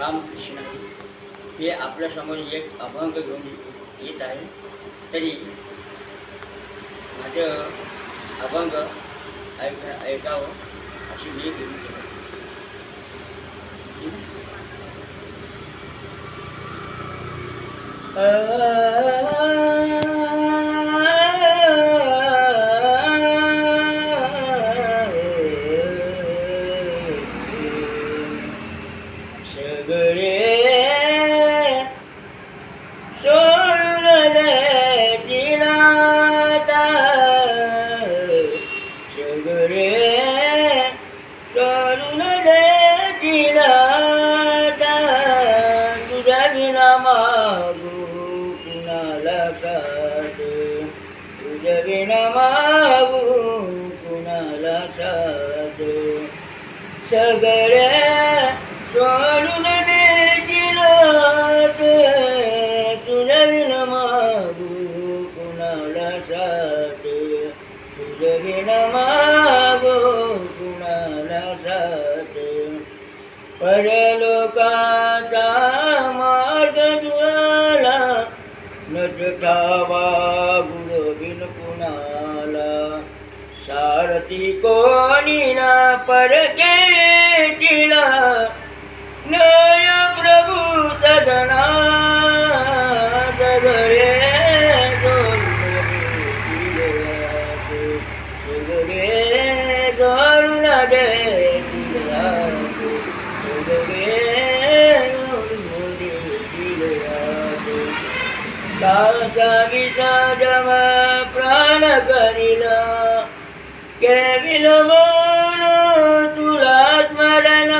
रामकृष्ण हे आपल्यासमोर एक अभंग घेऊन येत आहे. तरी माझं अभंग ऐक ऐकावं अशी मी घेऊन गेलो तुझ्या मागू कुणाला साथ तुझ्या विना मागू कुणाला साथ सगळ्या सोडून देतील तुझ्या विन मागू कुणाला साथ तुझ्या विन मागू कुणाला साथ परलोकाचा नटावा गुरुविन कुणाला सारथी कोणी ना परके दासा विसाजम प्राण करिला केविल मन तुला स्मरण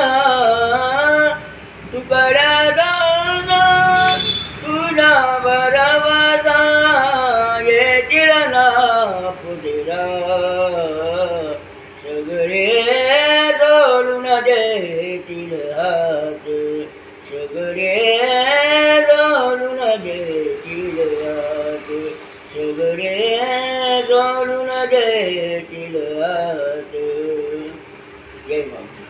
तुकड्या दादा तुझा बरवता येतील ना पुदिरा सगळे जोडून देतील हात। सगळे கேட்டிடாது ஜெய் மாமா